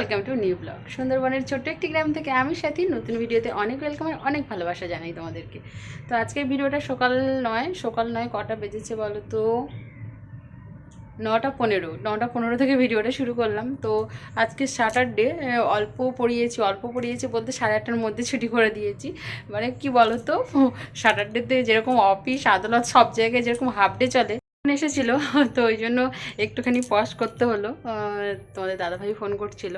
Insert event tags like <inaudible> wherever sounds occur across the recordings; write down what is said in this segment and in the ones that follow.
Welcome to new blog সুন্দরবনের ছোট্ট একটি গ্রাম থেকে আমি সাথী নতুন ভিডিওতে অনেক ওয়েলকাম আর অনেক ভালোবাসা জানাই তোমাদেরকে। তো আজকের ভিডিওটা সকাল নয় সকাল নয়, কটা বেজেছে বলো তো নটা পনেরো নটা পনেরো থেকে ভিডিওটা শুরু করলাম। তো আজকে স্যাটারডে অল্প পড়িয়েছি অল্প পড়িয়েছি বলতে সাড়ে আটটার মধ্যে ছুটি করে দিয়েছি। মানে কি বলো তো স্যাটারডেতে যেরকম অফিস আদালত সব জায়গায় যেরকম হাফ ডে চলে এসেছিল, <laughs> তো ওই জন্য একটুখানি পজ করতে হলো। তোমাদের দাদাভাই ফোন করছিল।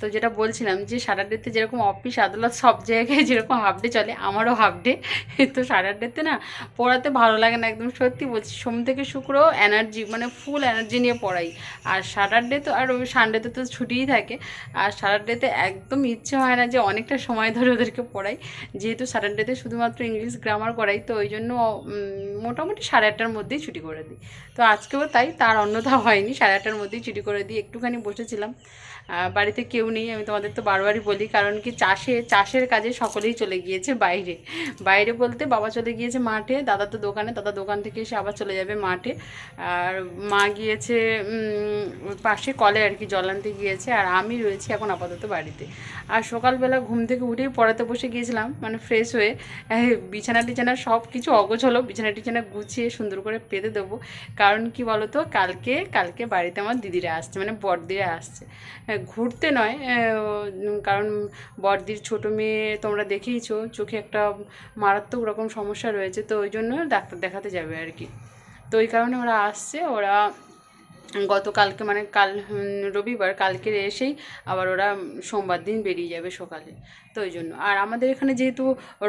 তো যেটা বলছিলাম যে স্যাটারডেতে যেরকম অফিস আদালত সব জায়গায় যেরকম হাফ ডে চলে, আমারও হাফ ডে <laughs> তো স্যাটারডেতে না, পড়াতে ভালো লাগে না একদম, সত্যি বলছি, সোম থেকে শুক্র এনার্জি মানে ফুল এনার্জি নিয়ে পড়াই। আর স্যাটারডে তো আর ওই সানডেতে তো ছুটিই থাকে। আর স্যাটারডেতে একদম ইচ্ছে হয় না যে, অনেকটা সময় ধরে ওদেরকে পড়াই। যেহেতু স্যাটারডেতে শুধুমাত্র ইংলিশ গ্রামার করাই, তো ওই জন্য মোটামুটি সাড়ে আটটার মধ্যেই ছুটি করে দিই। তো আজকেও তাই, তার অন্যথা হয়নি। সাড়ে আটটার মধ্যেই চিটি করে দিয়ে একটুখানি বসেছিলাম। বাড়িতে কেউ নেই, আমি তোমাদের তো বারবারই বলি, কারণ কি চাষে, চাষের কাজে সকলেই চলে গিয়েছে বাইরে। বাইরে বলতে বাবা চলে গিয়েছে মাঠে, দাদা তো দোকানে, দাদা দোকান থেকে এসে আবার চলে যাবে মাঠে। আর মা গিয়েছে পাশে কলে আর কি জল আনতে গিয়েছে, আর আমি রয়েছি এখন আপাতত বাড়িতে। আর সকালবেলা ঘুম থেকে উঠেই পড়াতে বসে গিয়েছিলাম মানে ফ্রেশ হয়ে বিছানা টিছানা সব কিছু অগোছলো, বিছানা টিছানা গুছিয়ে সুন্দর করে পেতে দেবো। কারণ কি বলো তো কালকে কালকে বাড়িতে আমার দিদিরা আসছে মানে বড়দিরা আসছে। ঘুরতে নয় কারণ বড়দির ছোট মেয়ে তোমরা দেখেইছো, চোখে একটা মারাত্মক রকম সমস্যা রয়েছে, তো ওই জন্য ডাক্তার দেখাতে যাবে আর কি। তো ওই কারণে ওরা আসছে, ওরা গতকালকে মানে কাল রবিবার কালকে এসেই আবার ওরা সোমবার দিন বেরিয়ে যাবে সকালে। তো ওই জন্য। আর আমাদের এখানে যেহেতু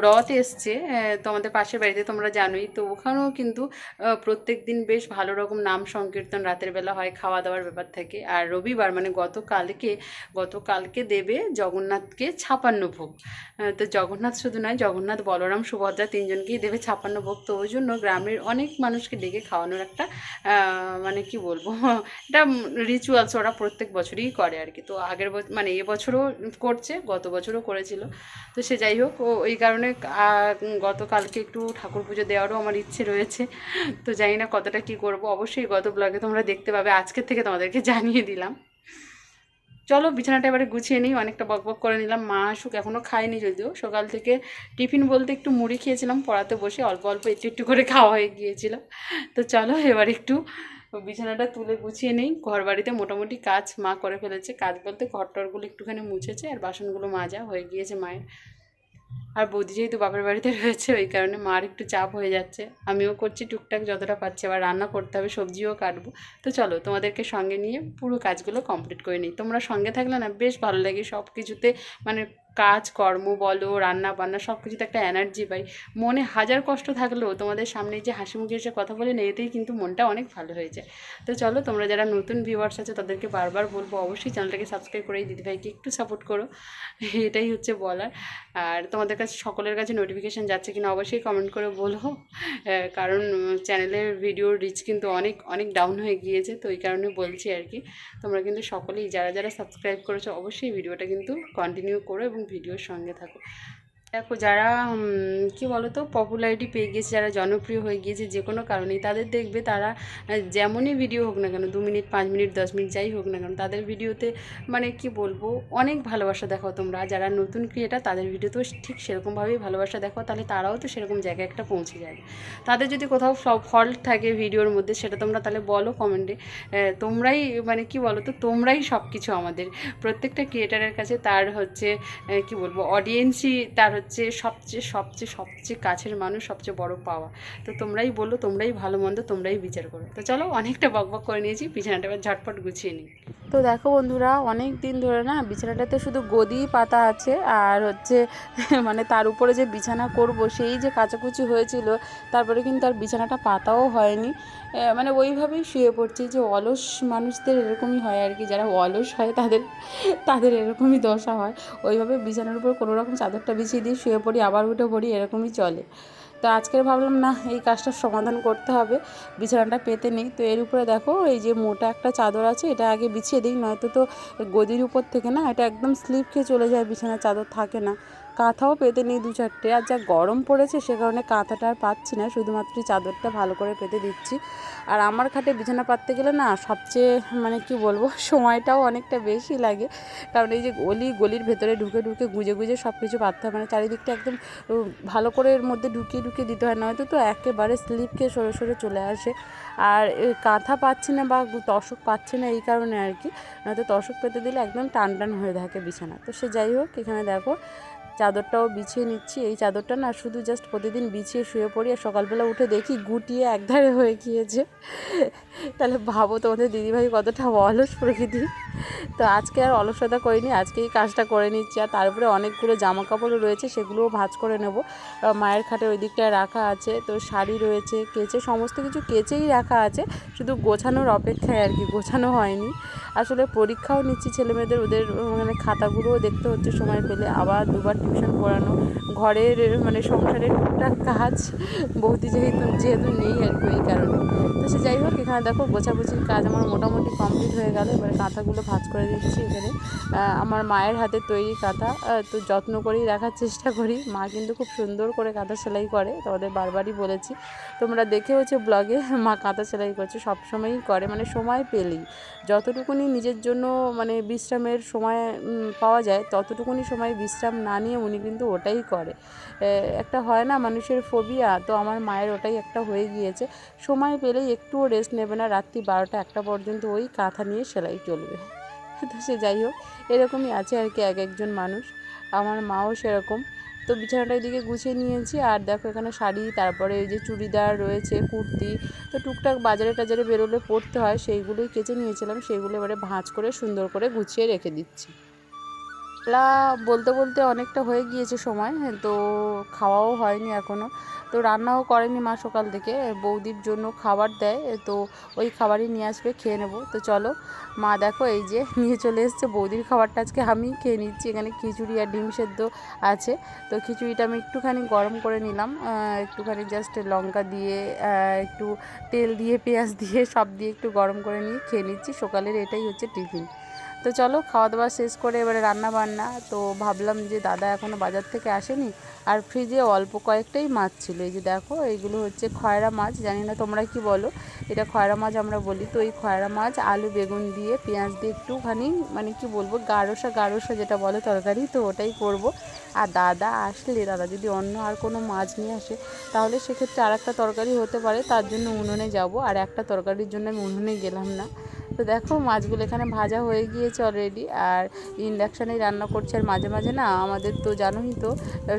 রথ এসছে তো আমাদের পাশের বাড়িতে তোমরা জানোই, তো ওখানেও কিন্তু প্রত্যেক দিন বেশ ভালো রকম নাম সংকীর্তন রাতের বেলা হয় খাওয়া দাওয়ার ব্যাপার থাকে। আর রবিবার মানে গতকালকে গতকালকে দেবে জগন্নাথকে ছাপান্ন ভোগ। তো জগন্নাথ শুধু নয়, জগন্নাথ, বলরাম, সুভদ্রা তিনজনকেই দেবে ছাপান্ন ভোগ। তো ওই জন্য গ্রামের অনেক মানুষকে ডেকে খাওয়ানোর একটা মানে কি বলব <laughs> এটা রিচুয়ালস ওরা প্রত্যেক বছরই করে আর কি। তো আগের বছর মানে এবছরও করছে, গত বছরও করেছিল। তো সে যাই হোক, ও ওই কারণে গতকালকে একটু ঠাকুর পুজো দেওয়ারও আমার ইচ্ছে রয়েছে। তো জানি না কতটা কি করব। অবশ্যই গত ব্লগে তোমরা দেখতে পাবে। আজকের থেকে তোমাদেরকে জানিয়ে দিলাম। চলো, বিছানাটা এবারে গুছিয়ে নিই। অনেকটা বকবক করে নিলাম। মা আসুক এখনও খায়নি যদিও। সকাল থেকে টিফিন বলতে একটু মুড়ি খেয়েছিলাম, পড়াতে বসে অল্প অল্প একটু একটু করে খাওয়া হয়ে গিয়েছিল। তো চলো, এবার একটু বিছানাটা তুলে গুছিয়ে নেই। ঘর বাড়িতে মোটামুটি কাজ মা করে ফেলেছে। কাজ বলতে টরগুলো একটুখানি মুছেছে আর বাসনগুলো মাজা হয়ে গিয়েছে মায়ের। আর বৌদি যেহেতু বাপের বাড়িতে রয়েছে, ওই কারণে মার একটু চাপ হয়ে যাচ্ছে। আমিও করছি টুকটাক যতটা পাচ্ছি আবার রান্না করতে হবে, সবজিও কাটবো। তো চলো তোমাদেরকে সঙ্গে নিয়ে পুরো কাজগুলো কমপ্লিট করে নিই। তোমরা সঙ্গে থাকলে না বেশ ভালো লাগে সব কিছুতে মানে কাজ, কর্ম বলো, রান্না বান্না সব কিছুতে একটা এনার্জি পাই। মনে হাজার কষ্ট থাকলেও তোমাদের সামনে যে হাসি মুখে এসে কথা বলে না এতেই কিন্তু মনটা অনেক ভালো হয়ে যায়। তো চলো তোমরা যারা নতুন ভিউয়ার্স আছে তাদেরকে বারবার বলব অবশ্যই চ্যানেলটাকে সাবস্ক্রাইব করে দিদিভাইকে একটু সাপোর্ট করো। এটাই হচ্ছে বলার। আর তোমাদের কাছে সকলের কাছে নোটিফিকেশান যাচ্ছে কিনা অবশ্যই কমেন্ট করে বলো। কারণ চ্যানেলের ভিডিও রিচ কিন্তু অনেক অনেক ডাউন হয়ে গিয়েছে, তো এই কারণে বলছি আর কি। তোমরা কিন্তু সকলেই যারা যারা সাবস্ক্রাইব করেছ অবশ্যই ভিডিওটা কিন্তু কন্টিনিউ করো এবং ভিডিওর সঙ্গে থাকো দেখো যারা কি বলো তো পপুলারিটি পেয়ে গিয়েছে যারা জনপ্রিয় হয়ে গিয়েছে যে কোনো কারণেই, তাদের দেখবে তারা যেমনই ভিডিও হোক না কেন, দু মিনিট, পাঁচ মিনিট, দশ মিনিট, যাই হোক না কেন, তাদের ভিডিওতে মানে কি বলব, অনেক ভালোবাসা দেখো তোমরা। যারা নতুন ক্রিয়েটার তাদের ভিডিওতেও ঠিক সেরকমভাবেই ভালোবাসা দেখো তাহলে তারাও তো সেরকম জায়গায় একটা পৌঁছে যায় তাদের যদি কোথাও ফল্ট থাকে ভিডিওর মধ্যে, সেটা তোমরা তাহলে বলো কমেন্টে তোমরাই মানে কি বলো তো তোমরাই সব কিছু আমাদের। প্রত্যেকটা ক্রিয়েটারের কাছে তার হচ্ছে কি বলব অডিয়েন্সই তার হচ্ছে সবচেয়ে সবচেয়ে সবচেয়ে কাছের মানুষ, সবচেয়ে বড় পাওয়া। তো তোমরাই বলো, তোমরাই ভালো মন্দ, তোমরাই বিচার করো। তো চলো অনেকটা বকবক করে নিয়েছি, বিছানাটা এবার ঝটপট গুছিয়ে নিই। তো দেখো বন্ধুরা, অনেক দিন ধরে না বিছানাটাতে শুধু গদি পাতা আছে, আর হচ্ছে <laughs> মানে তার উপরে যে বিছানা করব, সেই যে কাচাকুচি হয়েছিল, তারপরে কিন্তু আর বিছানাটা পাতাও হয়নি। মানে ওইভাবেই শুয়ে পড়ছি যে অলস মানুষদের এরকমই হয় আর কি, যারা অলস হয় তাদের তাদের এরকমই দশা হয়। ওইভাবে বিছানার উপর কোনো রকম চাদরটা বিছিয়ে দিয়ে শুয়ে পড়ি, আবার উঠে পড়ি, এরকমই চলে। তো আজকের ভাবলাম, না, এই কাজটার সমাধান করতে হবে, বিছানাটা পেতে নেই। তো এর উপরে দেখো, এই যে মোটা একটা চাদর আছে, এটা আগে বিছিয়ে দিই, নয়তো তো গদির উপর থেকে না, এটা একদম স্লিপ খেয়ে চলে যায়, বিছানার চাদর থাকে না। কাঁথাও পেতে নেই দু চারটে। আর যা গরম পড়েছে সে কারণে কাঁথাটা আর পাচ্ছি না, শুধুমাত্র চাদরটা ভালো করে পেতে দিচ্ছি। আর আমার খাটে বিছানা পাততে গেলে না সবচেয়ে মানে কি বলব, <laughs> সময়টাও অনেকটা বেশি লাগে। কারণ এই যে গলি, গলির ভেতরে ঢুকে ঢুকে, গুজে গুজে সব কিছু পাততে হয়। মানে চারিদিকটা একদম ভালো করে এর মধ্যে ঢুকিয়ে ঢুকিয়ে দিতে হয়। নয়তো তো একেবারে স্লিপ খেয়ে সরে সরে চলে আসে। আর কাঁথা পাচ্ছি না বা তশক পাচ্ছি না এই কারণে আর কি। নয়তো তশক পেতে দিলে একদম টান টান হয়ে থাকে বিছানা। তো সে যাই হোক, এখানে দেখো চাদরটাও বিছিয়ে নিচ্ছি। এই চাদরটা না শুধু জাস্ট প্রতিদিন বিছিয়ে শুয়ে পড়ি আর সকালবেলা উঠে দেখি গুটিয়ে একধারে হয়ে গিয়েছে। তাহলে ভাবো তোমাদের দিদিভাই কতটা অলস প্রকৃতি তো আজকে আর অলসতা করিনি, আজকে এই কাজটা করে নিচ্ছি। আর তারপরে অনেকগুলো জামা কাপড়ও রয়েছে, সেগুলোও ভাঁজ করে নেব। মায়ের খাটে ওই দিকটায় রাখা আছে, তো শাড়ি রয়েছে, কেচে সমস্ত কিছু কেচেই রাখা আছে, শুধু গোছানোর অপেক্ষায় আর কি, গোছানো হয়নি। আসলে পরীক্ষাও নিচ্ছি ছেলেমেয়েদের, ওদের মানে খাতাগুলোও দেখতে হচ্ছে সময় পেলে। আবার দুবার টিউশন পড়ানো, ঘরের মানে সংসারের টুকটাক কাজ, বৌদি যেহেতু যেহেতু নেই আর কি ওই কারণে। তো সে যাই হোক, এখানে দেখো, গোছাগুছির কাজ আমার মোটামুটি কমপ্লিট হয়ে গেল। এবার কাঁথাগুলো ভাঁজ করে দিচ্ছি এখানে। আমার মায়ের হাতে তৈরি কাঁথা তো যত্ন করেই রাখার চেষ্টা করি। মা কিন্তু খুব সুন্দর করে কাঁথা সেলাই করে তোমাদের বারবারই বলেছি। তোমরা দেখে হচ্ছে ব্লগে, মা কাঁথা সেলাই করছে, সবসময়ই করে মানে সময় পেলেই। যতটুকুনি নিজের জন্য মানে বিশ্রামের সময় পাওয়া যায়, ততটুকুনি সময় বিশ্রাম না নিয়ে উনি কিন্তু ওটাই করে। একটা হয় না মানুষের ফোবিয়া তো আমার মায়ের ওটাই একটা হয়ে গিয়েছে। সময় পেলেই একটুও রেস্ট নেবে না, রাত্রি বারোটা একটা পর্যন্ত ওই কাঁথা নিয়ে সেলাই চলবে। <laughs> তো সে যাই হোক, এরকমই আছে আর কি এক একজন মানুষ। আমার মাও সেরকম। তো বিছানাটা এদিকে গুছিয়ে নিয়েছি আর দেখো এখানে শাড়ি, তারপরে এই যে চুড়িদার রয়েছে, কুর্তি। তো টুকটাক বাজারে টাজারে বেরোলে পরতে হয়, সেইগুলোই কেচে নিয়েছিলাম, সেইগুলো এবারে ভাঁজ করে সুন্দর করে গুছিয়ে রেখে দিচ্ছি। বেলা বলতে বলতে অনেকটা হয়ে গিয়েছে সময়, তো খাওয়াও হয়নি এখনও তো রান্নাও করেনি মা সকাল থেকে, বৌদির জন্য খাবার দেয়, তো ওই খাবারই নিয়ে আসবে, খেয়ে নেব। তো চলো, মা দেখো এই যে <laughs> নিয়ে চলে এসছে, বৌদির খাবারটা আজকে আমি খেয়ে নিচ্ছি, এখানে খিচুড়ি আর ডিম সেদ্ধ আছে। তো খিচুড়িটা আমি একটুখানি গরম করে নিলাম একটুখানি জাস্ট লঙ্কা দিয়ে একটু তেল দিয়ে, পেঁয়াজ দিয়ে, সব দিয়ে একটু গরম করে নিয়ে খেয়ে নিচ্ছি, সকালের এটাই হচ্ছে টিফিন। তো চলো খাওয়া দাওয়া শেষ করে এবারে রান্না বান্না। তো ভাবলাম যে দাদা এখনও বাজার থেকে আসেনি। আর ফ্রিজে অল্প কয়েকটাই মাছ ছিল। এই যে দেখো, এইগুলো হচ্ছে খয়রা মাছ। জানি না তোমরা কি বলো? এটা খয়রা মাছ আমরা বলি। তো এই খয়রা মাছ, আলু, বেগুন দিয়ে, পেঁয়াজ দিয়ে একটুখানি মানে কি বলব, গাঢ়সা গাঢ়সা যেটা বলে তরকারি, তো ওটাই করব। আর দাদা আসলে, দাদা যদি অন্য আর কোনো মাছ নিয়ে আসে, তাহলে সেক্ষেত্রে আর একটা তরকারি হতে পারে। তার জন্য উনুনে যাব। আর একটা তরকারির জন্য আমি উনুনে গেলাম না। তো দেখো মাছগুলো এখানে ভাজা হয়ে গিয়েছে অলরেডি আর ইন্ডাকশানেই রান্না করছে। আর মাঝে মাঝে না আমাদের তো জানোই তো,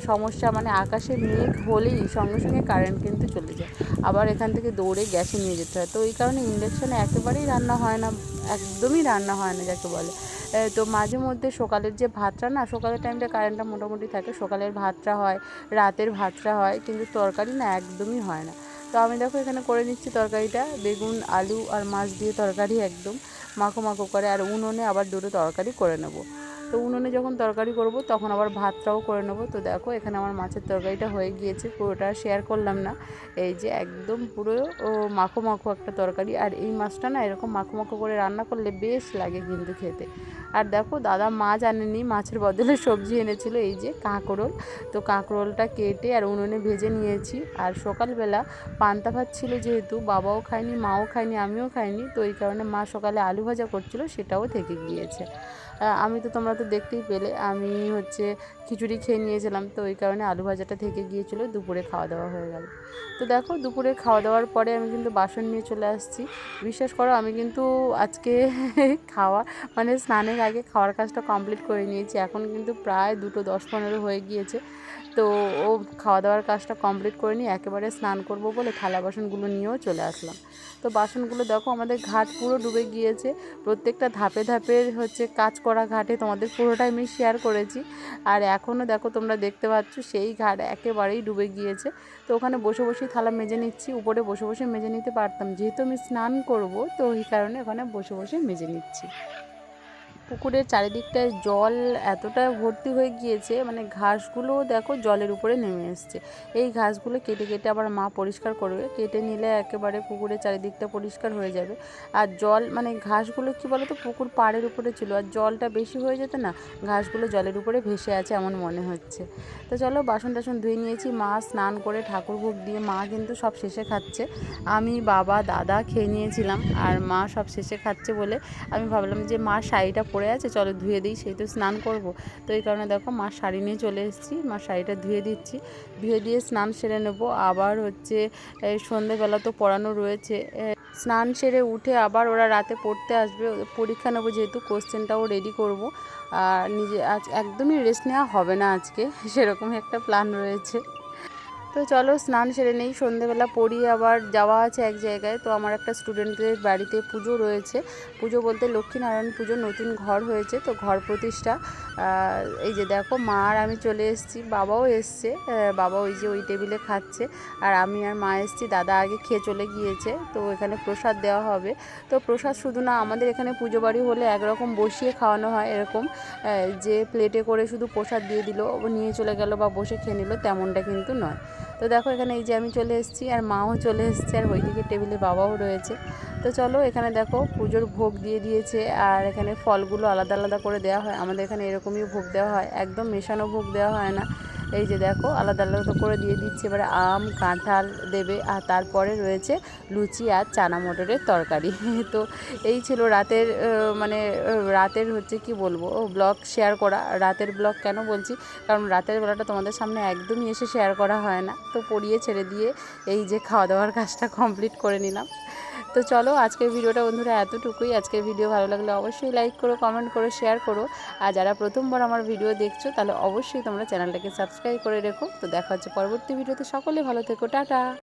সমস্যা মানে আকাশে মেঘ হলেই সঙ্গে সঙ্গে কারেন্ট কিন্তু চলে যায়। আবার এখান থেকে দৌড়ে গ্যাসে নিয়ে যেতে হয়। তো এই কারণে ইন্ডাকশানে একেবারেই রান্না হয় না, একদমই রান্না হয় না যাকে বলে। তো মাঝে মধ্যে সকালের যে ভাতটা না, সকালের টাইমটা কারেন্টটা মোটামুটি থাকে। সকালের ভাতটা হয়, রাতের ভাতটা হয়, কিন্তু তরকারি না একদমই হয় না। তো আমি দেখো এখানে করে নিচ্ছি তরকারিটা। বেগুন, আলু আর মাছ দিয়ে তরকারি একদম মাখো মাখো করে। আর উনুনে আবার দুটো তরকারি করে নেব। তো উনুনে যখন তরকারি করব, তখন আবার ভাতটাও করে নেব। তো দেখো এখানে আমার মাছের তরকারিটা হয়ে গিয়েছে। পুরোটা শেয়ার করলাম না। এই যে একদম পুরো মাখো মাখো একটা তরকারি। আর এই মাছটা না এরকম মাখো মাখো করে রান্না করলে বেশ লাগে কিন্তু খেতে। আর দেখো, দাদা মাছ আনেনি মাছের বদলে সবজি এনেছিল, এই যে কাঁকরোল। তো কাঁকরোলটা কেটে আর উনুনে ভেজে নিয়েছি। আর সকালবেলা পান্তা ভাত ছিল যেহেতু, বাবাও খায়নি, মাও খায়নি, আমিও খাইনি তো এই কারণে মা সকালে আলু ভাজা করছিল, সেটাও থেকে গিয়েছে। আমি তো তোমরা তো দেখতেই পেলে। আমি হচ্ছে খিচুড়ি খেয়ে নিয়েছিলাম, তো ওই কারণে আলু ভাজাটা থেকে গিয়েছিল, দুপুরে খাওয়া দাওয়া হয়ে গেল। তো দেখো, দুপুরে খাওয়া দাওয়ার পরে আমি কিন্তু বাসন নিয়ে চলে আসছি। বিশ্বাস করো, আমি কিন্তু আজকে <laughs> খাওয়া মানে স্নানের আগে খাওয়ার কাজটা কমপ্লিট করে নিয়েছি। এখন কিন্তু প্রায় দুটো দশ পনেরো হয়ে গিয়েছে। তো ও খাওয়া দাওয়ার কাজটা কমপ্লিট করে নিয়ে একেবারে স্নান করব বলে থালা বাসনগুলো নিয়েও চলে আসলাম। তো বাসনগুলো দেখো, আমাদের ঘাট পুরো ডুবে গিয়েছে। প্রত্যেকটা ধাপে ধাপের হচ্ছে কাজ করা ঘাটে তোমাদের পুরোটাই আমি শেয়ার করেছি। আর এখনও দেখো তোমরা দেখতে পাচ্ছ সেই ঘাট একেবারেই ডুবে গিয়েছে। তো ওখানে বসে বসেই থালা মেজে নিচ্ছি, উপরে বসে বসে মেজে নিতে পারতাম। যেহেতু আমি স্নান করব, তো ওই কারণে ওখানে বসে বসে মেজে নিচ্ছি। পুকুরের চারিদিকটায় জল এতটা ভর্তি হয়ে গিয়েছে মানে ঘাসগুলোও দেখো জলের উপরে নেমে এসছে। এই ঘাসগুলো কেটে কেটে আবার মা পরিষ্কার করবে, কেটে নিলে একেবারে পুকুরের চারিদিকটা পরিষ্কার হয়ে যাবে। আর জল মানে ঘাসগুলো কি বলো তো পুকুর পাড়ের উপরে ছিল, আর জলটা বেশি হয়ে যেত না, ঘাসগুলো জলের উপরে ভেসে আছে এমন মনে হচ্ছে। তো চলো বাসন টাসন ধুয়ে নিয়েছি, মা স্নান করে ঠাকুর ভোগ দিয়ে, মা কিন্তু সব শেষে খাচ্ছে। আমি, বাবা, দাদা খেয়ে নিয়েছিলাম, আর মা সব শেষে খাচ্ছে বলে আমি ভাবলাম যে মা শাড়িটা পরে আছে, চলো ধুয়ে দিই, সেই তো স্নান করব। তো এই কারণে দেখো মা শাড়ি নিয়ে চলে এসেছি, মা শাড়িটা ধুয়ে দিচ্ছি। ধুয়ে দিয়ে স্নান সেরে নেব। আবার হচ্ছে সন্ধেবেলা তো পড়ানো রয়েছে। স্নান সেরে উঠে আবার ওরা রাতে পড়তে আসবে। পরীক্ষা নেব যেহেতু কোশ্চেনটাও রেডি করব। আর নিজে, আজ একদমই রেস্ট নেওয়া হবে না আজকে। সেরকম একটা প্ল্যান রয়েছে। তো চলো স্নান সেরে নেই, সন্ধেবেলা পড়ি আবার যাওয়া আছে এক জায়গায়। তো আমার একটা স্টুডেন্টদের বাড়িতে পুজো রয়েছে। পুজো বলতে লক্ষ্মীনারায়ণ পুজো নতুন ঘর হয়েছে, তো ঘর প্রতিষ্ঠা। এই যে দেখো, মা আর আমি চলে এসেছি, বাবাও এসছে বাবা ওই যে ওই টেবিলে খাচ্ছে। আর আমি আর মা এসেছি, দাদা আগে খেয়ে চলে গিয়েছে, তো এখানে প্রসাদ দেওয়া হবে। তো প্রসাদ শুধু না, আমাদের এখানে পুজো বাড়ি হলে একরকম বসিয়ে খাওয়ানো হয় এরকম। যে প্লেটে করে শুধু প্রসাদ দিয়ে দিল, নিয়ে চলে গেল বা বসে খেয়ে নিল, তেমনটা কিন্তু নয়। তো দেখো এখানে এই যে আমি চলে এসেছি আর মাও চলে এসেছে আর ওইদিকে টেবিলে বাবাও রয়েছে। তো চলো এখানে দেখো পুজোর ভোগ দিয়ে দিয়েছে আর এখানে ফলগুলো আলাদা আলাদা করে দেওয়া হয়। আমাদের এখানে এরকমই ভোগ দেওয়া হয়। একদম মেশানো ভোগ দেওয়া হয় না। এই যে দেখো, আলাদা আলাদা করে দিয়ে দিচ্ছে। এবারে আম, কাঁঠাল দেবে, আর তারপরে রয়েছে লুচি আর চানা মটরের তরকারি। <laughs> তো এই ছিল রাতের মানে রাতের হচ্ছে কি বলব ব্লগ শেয়ার করা। রাতের ব্লগ কেন বলছি? কারণ রাতের বেলাটা তোমাদের সামনে একদমই এসে শেয়ার করা হয় না। তো পড়িয়ে ছেড়ে দিয়ে এই যে খাওয়া দাওয়ার কাজটা <laughs> কমপ্লিট করে নিলাম। তো চলো আজকের ভিডিওটা বন্ধুরা এতটুকুই। আজকের ভিডিও ভালো লাগলে অবশ্যই লাইক করো কমেন্ট করো শেয়ার করো। আর যারা প্রথমবার আমার ভিডিও দেখছ, তাহলে অবশ্যই তোমরা চ্যানেলটাকে সাবস্ক্রাইব করে রেখো। তো দেখা হচ্ছে পরবর্তী ভিডিওতে। সকলে ভালো থেকো, টাটা।